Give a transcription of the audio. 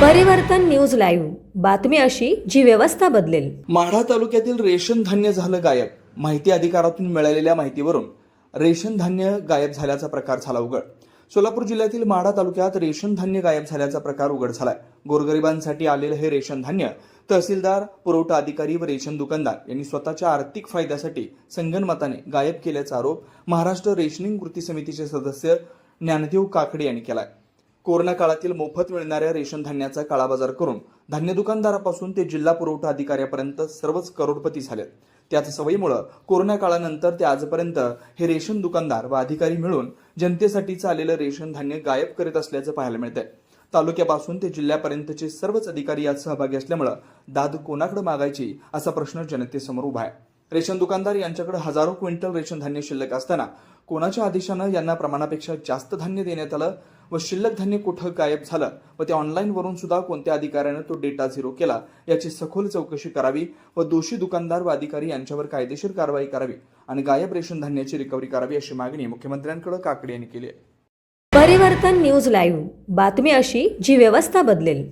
Live. बातमी अशी जी व्यवस्था बदलेल. माढा तालुक्यातील रेशन धान्य झालं गायब. माहिती अधिकारातून मिळालेल्या माहितीवरून रेशन धान्य गायब झाल्याचा प्रकार झाला उघड. सोलापूर जिल्ह्यातील माढा तालुक्यात रेशन धान्य गायब झाल्याचा प्रकार उघड झालाय. गोरगरिबांसाठी आलेलं हे रेशन धान्य तहसीलदार पुरवठा अधिकारी व रेशन दुकानदार यांनी स्वतःच्या आर्थिक फायद्यासाठी संगनमताने गायब केल्याचा आरोप महाराष्ट्र रेशनिंग कृती समितीचे सदस्य ज्ञानदेव काकडे यांनी केलाय. कोरोना काळातील मोफत मिळणाऱ्या रेशन धान्याचा काळाबाजार करून धान्य दुकानदारापासून ते जिल्हा पुरवठा अधिकाऱ्यापर्यंत सर्वच करोडपती झालेत त्याच सवयीमुळं कोरोना काळानंतर ते आजपर्यंत हे रेशन दुकानदार व अधिकारी मिळून जनतेसाठीचं आलेलं रेशन धान्य गायब करीत असल्याचं पाहायला मिळतंय. तालुक्यापासून ते जिल्ह्यापर्यंतचे सर्वच अधिकारी यात सहभागी असल्यामुळं दाद कोणाकडे मागायची असा प्रश्न जनतेसमोर उभा आहे. रेशन दुकानदार यांच्याकडे हजारो क्विंटल रेशन धान्य शिल्लक असताना कोणाच्या आदेशानं यांना प्रमाणापेक्षा जास्त धान्य देण्यात आलं व शिल्लक धान्य कुठं गायब झालं व ते ऑनलाईनवरून सुद्धा कोणत्या अधिकाऱ्यानं तो डेटा झिरो केला याची सखोल चौकशी करावी व दोषी दुकानदार व अधिकारी यांच्यावर कायदेशीर कारवाई करावी आणि गायब रेशन धान्याची रिकव्हरी करावी अशी मागणी मुख्यमंत्र्यांकडे काकडे यांनी केली आहे. परिवर्तन न्यूज लाईव्ह. बातमी अशी जी व्यवस्था बदलेल.